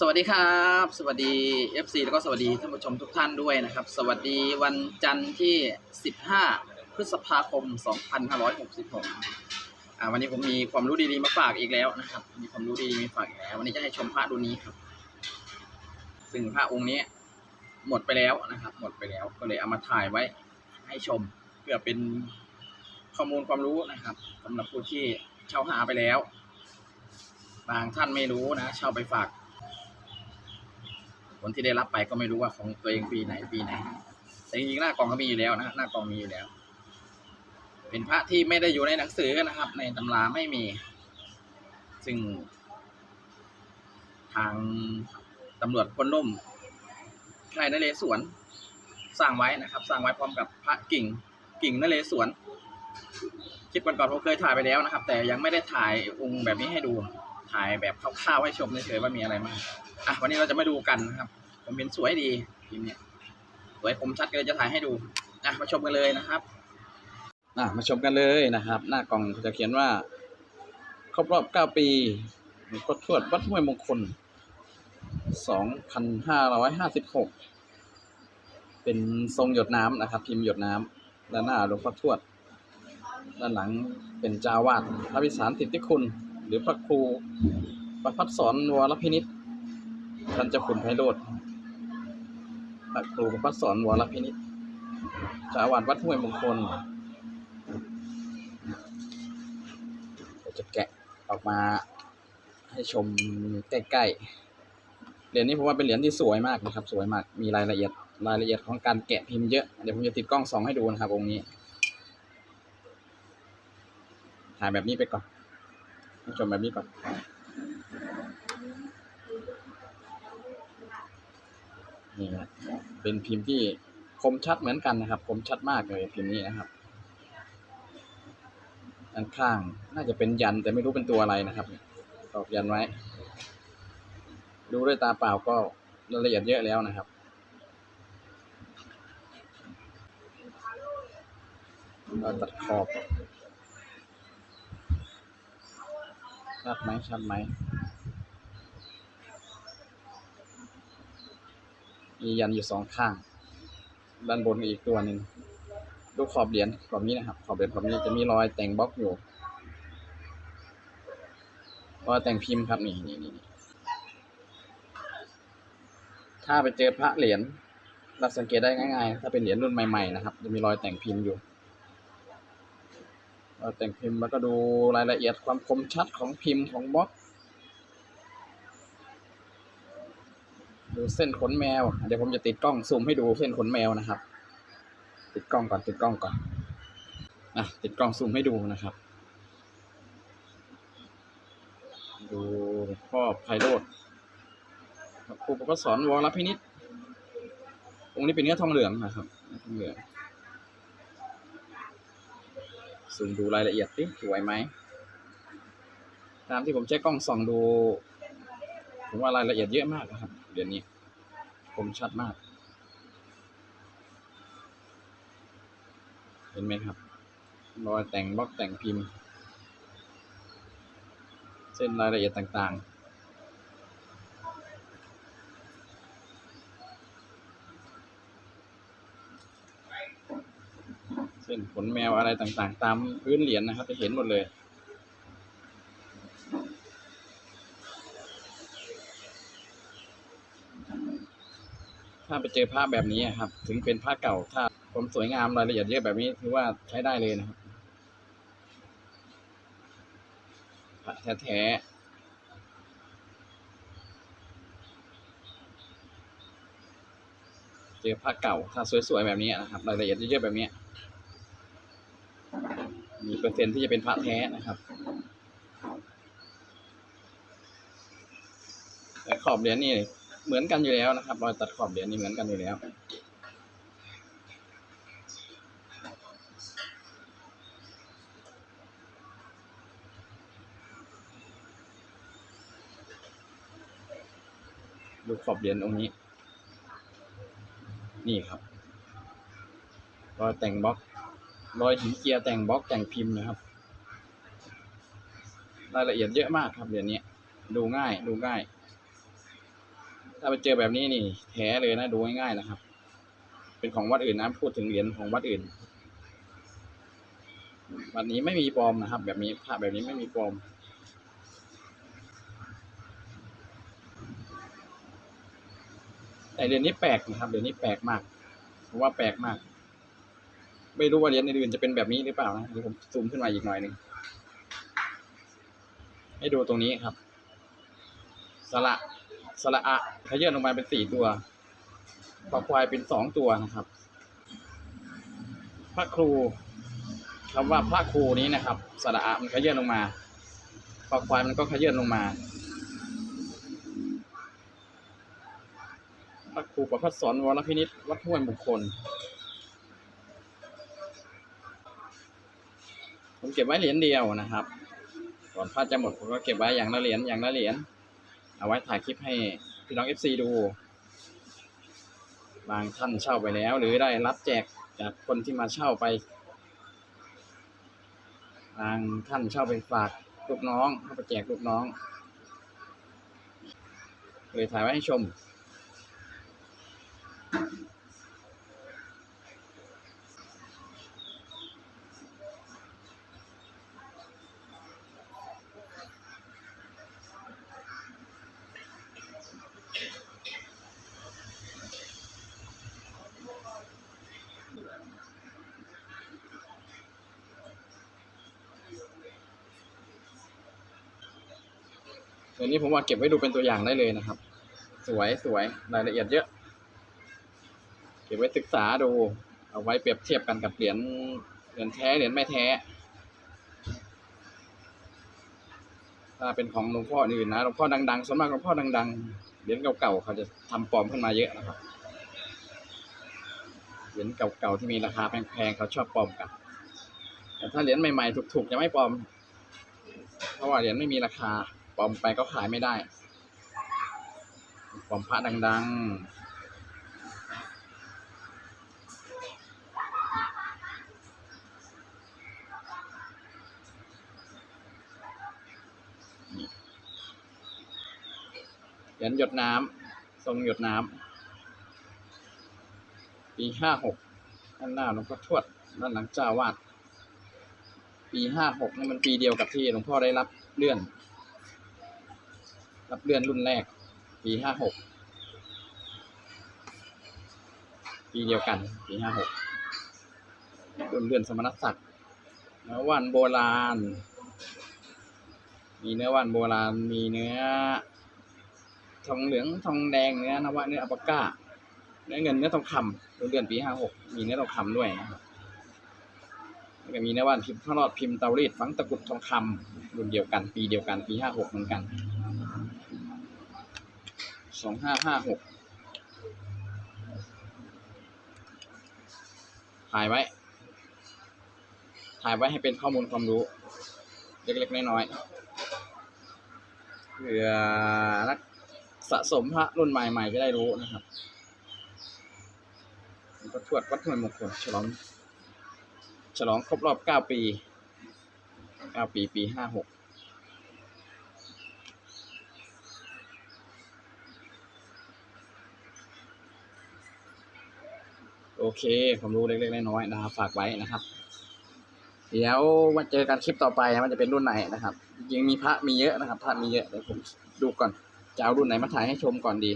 สวัสดีครับ สวัสดี FC แล้วก็สวัสดีท่านผู้ชมทุกท่านด้วยนะครับ สวัสดีวันจันทร์ที่ 15 พฤษภาคม 2566อ่าวันนี้ผมมีความรู้ดีๆมาฝากอีกแล้วนะครับ มีความรู้ดีๆมาฝากอีกแล้ว วันนี้จะให้ชมพระรุ่นนี้ครับ ซึ่งพระองค์นี้หมดไปแล้วนะครับ หมดไปแล้วก็เลยเอามาถ่ายไว้ให้ชมเพื่อเป็นข้อมูลความรู้นะครับสำหรับผู้ที่เช่าหาไปแล้ว บางท่านไม่รู้นะเช่าไปฝาก คนที่ได้รับไปก็ไม่รู้ว่าของตัวเองปีไหนปีไหน แต่จริงๆหน้ากองก็มีอยู่แล้วนะหน้ากองมีอยู่แล้ว เป็นพระที่ไม่ได้อยู่ในหนังสือนะครับ ในตำราไม่มี ซึ่ง ทางตำรวจพลนุ่มค่ายนเรศวรสร้างไว้นะครับ สร้างไว้พร้อมกับพระกิ่ง กิ่งนเรศวรคลิปก่อนๆผมเคยถ่ายไปแล้วนะครับ แต่ยังไม่ได้ถ่ายองค์แบบนี้ให้ดู ถ่ายแบบคร่าวๆให้ชมเฉยๆว่ามีอะไรบ้างอะวันนี้เราจะมาดูกันนะครับ ผมเป็นสวยดีพิมพ์เนี่ยสวยผมชัดก็เลยจะถ่ายให้ดูอะมาชมกันเลยนะครับอะมาชมกันเลยนะครับ หน้ากล่องจะเขียนว่า ครบรอบ 9 ปีหลวงพ่อทวดวัดห้วยมงคล 2556 เป็นทรงหยดน้ำนะครับ พิมพ์หยดน้ำด้านหน้าหลวงพ่อทวด ด้านหลังเป็นจาวาดพระวิสารสิดทธิคุณ หรือพระครูประพัฒสอนวรพินิษท่านเจ้าคุณไพโรธพระครูประพัฒสอนวรพินิษจาวาดวัดห้วยมงคลเดี๋ยวจะแกะออกมาให้ชมใกล้ๆ เหรียญนี้ผมว่าเป็นเหรียญที่สวยมากนะครับ สวยมาก มีรายละเอียดรายละเอียดของการแกะพิมพ์เยอะ เดี๋ยวผมจะติดกล้องสองให้ดูนะครับองค์นี้ ถ่ายแบบนี้ไปก่อน ชมแบบนี้ก่อนนี่นะเป็นพิมพ์ที่คมชัดเหมือนกันนะครับ คมชัดมากเลยพิมพ์นี้นะครับด้านข้างน่าจะเป็นยันแต่ไม่รู้เป็นตัวอะไรนะครับตอกยันไว้ ดูด้วยตาเปล่าก็รายละเอียดเยอะแล้วนะครับเราตัดขอบ ชัดไหมชัดไหมมียันอยู่สองข้าง ด้านบนอีกตัวหนึ่งดูขอบเหรียญขอบนี้นะครับ ขอบเหรียญขอบนี้จะมีรอยแต่งบล็อกอยู่รอยแต่งพิมพ์ครับนี่นี่นี่ถ้าไปเจอพระเหรียญเราสังเกตได้ง่ายๆ ถ้าเป็นเหรียญรุ่นใหม่ๆนะครับ จะมีรอยแต่งพิมพ์อยู่ แต่งพิมพ์แล้วก็ดูรายละเอียดความคมชัดของพิมพ์ของบล็อกดูเส้นขนแมว เดี๋ยวผมจะติดกล้องซูมให้ดูเส้นขนแมวนะครับ ติดกล้องก่อนติดกล้องก่อนนะติดกล้องซูมให้ดูนะครับ ดูพ่อไพโรธครูก็สอนวรพินิษองค์นี้เป็นเนื้อทองเหลืองนะครับทองเหลือง ซูมดูรายละเอียดติสวยไหมตามที่ผมใช้กล้องส่องดู ผมว่ารายละเอียดเยอะมากนะครับ เดี๋ยวนี้ ผมชัดมาก เห็นไหมครับรอยแต่งบล็อกแต่งพิมพ์ เส้นรายละเอียดต่างๆ เส้น ขนแมวอะไรต่างๆ ตามพื้นเหรียญนะครับ จะเห็นหมดเลย ถ้าไปเจอภาพแบบนี้ครับ ถึงเป็นผ้าเก่า ถ้าผมสวยงามรายละเอียดเยอะแบบนี้ถือว่าใช้ได้เลยนะครับพระแท้ๆเจอผ้าเก่าถ้าสวยๆแบบนี้นะครับรายละเอียดเยอะๆแบบนี้ เปอร์เซ็นที่จะเป็นพระแท้นะครับแต่ขอบเหรียญนี่เหมือนกันอยู่แล้วนะครับรอยตัดขอบเหรียญนี่เหมือนกันอยู่แล้วดูขอบเหรียญองนี้ นี่ครับรอยแต่งบล็อก รอยหินเจียร์แต่งบล็อกแต่งพิมพ์นะครับ รายละเอียดเยอะมากครับเหรียญนี้ ดูง่ายดูง่าย ถ้าไปเจอแบบนี้นี่แท้เลยนะดูง่ายๆนะครับ เป็นของวัดอื่นนะพูดถึงเหรียญของวัดอื่น วันนี้ไม่มีปลอมนะครับ แบบนี้ภาพแบบนี้ไม่มีปลอมแต่เหรียญนี้แปลกนะครับเหรียญนี้แปลกมากผมว่าแปลกมาก ไม่รู้ว่าเหรียญอื่นจะเป็นแบบนี้หรือเปล่านะเดี๋ยวผมซูมขึ้นมาอีกหน่อยหนึ่งให้ดูตรงนี้ครับ สระสระอะขยื่นลงมาเป็นสี่ตัวปลาควายเป็นสองตัวนะครับ พระครูคำว่าพระครูนี้นะครับ สระอะมันขยื่นลงมาปลาควายมันก็ขยื่นลงมา พระครูประพัฒสอนวรพินิษวัดห้วยมงคล ผมเก็บไว้เหรียญเดียวนะครับ ก่อนพระจะหมดผมก็เก็บไว้อย่างละเหรียญอย่างละเหรียญเอาไว้ถ่ายคลิปให้พี่น้องเอฟซีดู บางท่านเช่าไปแล้ว หรือได้รับแจกจากคนที่มาเช่าไป บางท่านเช่าไปฝากลูกน้องเข้าไปแจกลูกน้องเลยถ่ายไว้ให้ชม เดี๋ยวนี้ผมว่าเก็บไว้ดูเป็นตัวอย่างได้เลยนะครับ สวยสวยรายละเอียดเยอะ เก็บไว้ศึกษาดู เอาไว้เปรียบเทียบกันกับเหรียญเหรียญแท้เหรียญไม่แท้ ถ้าเป็นของหลวงพ่ออื่นนะหลวงพ่อดังๆส่วนมากหลวงพ่อดังๆเหรียญเก่าๆเขาจะทำปลอมขึ้นมาเยอะนะครับเหรียญเก่าๆที่มีราคาแพงๆเขาชอบปลอมกัน แต่ถ้าเหรียญใหม่ๆถูกๆจะไม่ปลอม เพราะว่าเหรียญไม่มีราคา ปลอมไปก็ขายไม่ได้ปลอมพระดัง ๆเหรียญหยดน้ำทรงหยดน้ำปีห้าหกด้านหน้าหลวงพ่อทวดด้านหลังเจ้าวาด ปีห้าหกนี่มันปีเดียวกับที่หลวงพ่อได้รับเลื่อน รับเลื่อนรุ่นแรก ปีห้าหกปีเดียวกัน ปีห้าหกรุ่นเลื่อนสมณศักดิ์เนื้อว่านโบราณ มีเนื้อว่านโบราณ มีเนื้อ ทองเหลืองทองแดงเนื้อนวะเนื้ออัปปะก้าเนื้อเงินเนื้อทองคำรุ่นเลื่อนปีห้าหกมีเนื้อทองคำด้วยนะครับแล้วก็มีเนื้อว่านพิมพ์พระรอดพิมพ์เตารีดฝังตะกุดทองคำรุ่นเดียวกัน ปีเดียวกันปีห้าหกเหมือนกัน สองห้าห้าหกถ่ายไว้ ถ่ายไว้ให้เป็นข้อมูลความรู้ เล็กๆ น้อยๆเพื่อนักสะสมพระรุ่นใหม่ๆจะได้รู้นะครับประทวดวัดห้วยมงคลฉลอง ฉลองครบรอบเก้าปีเก้าปี ปีห้าหก โอเคผมรู้เล็กๆน้อยๆนะครับฝากไว้นะครับ เดี๋ยวมาเจอกันคลิปต่อไปมันจะเป็นรุ่นไหนนะครับยังมีพระมีเยอะนะครับพระมีเยอะเดี๋ยวผมดูก่อนจะเอารุ่นไหนมาถ่ายให้ชมก่อนดี